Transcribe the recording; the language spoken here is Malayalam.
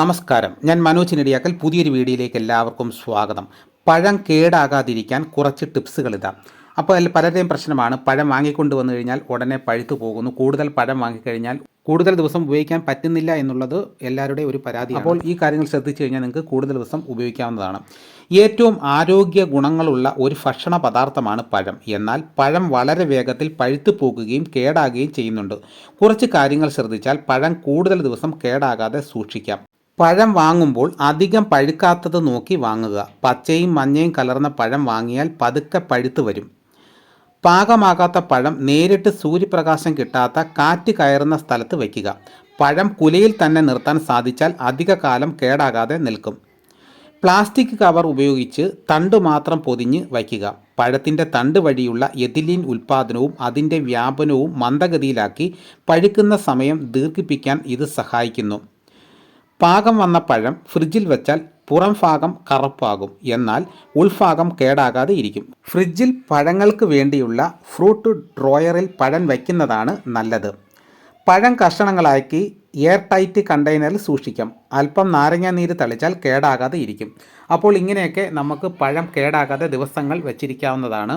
നമസ്കാരം. ഞാൻ മനോജ് നെടിയാക്കൽ. പുതിയൊരു വീഡിയോയിലേക്ക് എല്ലാവർക്കും സ്വാഗതം. പഴം കേടാകാതിരിക്കാൻ കുറച്ച് ടിപ്സുകൾ ഇതാ. അപ്പോൾ അതിൽ പലരുടെയും പ്രശ്നമാണ്. പഴം വാങ്ങിക്കൊണ്ട് വന്നു കഴിഞ്ഞാൽ ഉടനെ പഴുത്തു പോകുന്നു. കൂടുതൽ പഴം വാങ്ങിക്കഴിഞ്ഞാൽ കൂടുതൽ ദിവസം ഉപയോഗിക്കാൻ പറ്റുന്നില്ല എന്നുള്ളത് എല്ലാവരുടെയും ഒരു പരാതി അപ്പോൾ ഈ കാര്യങ്ങൾ ശ്രദ്ധിച്ചു കഴിഞ്ഞാൽ നിങ്ങൾക്ക് കൂടുതൽ ദിവസം ഉപയോഗിക്കാവുന്നതാണ്. ഏറ്റവും ആരോഗ്യ ഗുണങ്ങളുള്ള ഒരു ഭക്ഷണ പദാർത്ഥമാണ് പഴം. എന്നാൽ പഴം വളരെ വേഗത്തിൽ പഴുത്തു പോകുകയും കേടാകുകയും ചെയ്യുന്നുണ്ട്. കുറച്ച് കാര്യങ്ങൾ ശ്രദ്ധിച്ചാൽ പഴം കൂടുതൽ ദിവസം കേടാകാതെ സൂക്ഷിക്കാം. പഴം വാങ്ങുമ്പോൾ അധികം പഴുക്കാത്തത് നോക്കി വാങ്ങുക. പച്ചയും മഞ്ഞയും കലർന്ന പഴം വാങ്ങിയാൽ പതുക്കെ പഴുത്തു വരും. പാകമാകാത്ത പഴം നേരിട്ട് സൂര്യപ്രകാശം കിട്ടാത്ത കാറ്റ് കയറുന്ന സ്ഥലത്ത് വയ്ക്കുക. പഴം കുലയിൽ തന്നെ നിർത്താൻ സാധിച്ചാൽ അധിക കാലം കേടാകാതെ നിൽക്കും. പ്ലാസ്റ്റിക് കവർ ഉപയോഗിച്ച് തണ്ട് മാത്രം പൊതിഞ്ഞ് വയ്ക്കുക. പഴത്തിന്റെ തണ്ട് വഴിയുള്ള എതിലീൻ ഉൽപ്പാദനവും അതിന്റെ വ്യാപനവും മന്ദഗതിയിലാക്കി പഴുക്കുന്ന സമയം ദീർഘിപ്പിക്കാൻ ഇത് സഹായിക്കുന്നു. പാകം വന്ന പഴം ഫ്രിഡ്ജിൽ വെച്ചാൽ പുറം ഭാഗം കറുപ്പാകും. എന്നാൽ ഉൾഭാഗം കേടാകാതെ ഇരിക്കും. ഫ്രിഡ്ജിൽ പഴങ്ങൾക്ക് വേണ്ടിയുള്ള ഫ്രൂട്ട് ഡ്രോയറിൽ പഴം വയ്ക്കുന്നതാണ് നല്ലത്. പഴം കഷണങ്ങളാക്കി എയർ ടൈറ്റ് കണ്ടെയ്നറിൽ സൂക്ഷിക്കാം. അല്പം നാരങ്ങ നീര് തളിച്ചാൽ കേടാകാതെ ഇരിക്കും. അപ്പോൾ ഇങ്ങനെയൊക്കെ നമുക്ക് പഴം കേടാകാതെ ദിവസങ്ങൾ വെച്ചിരിക്കാവുന്നതാണ്.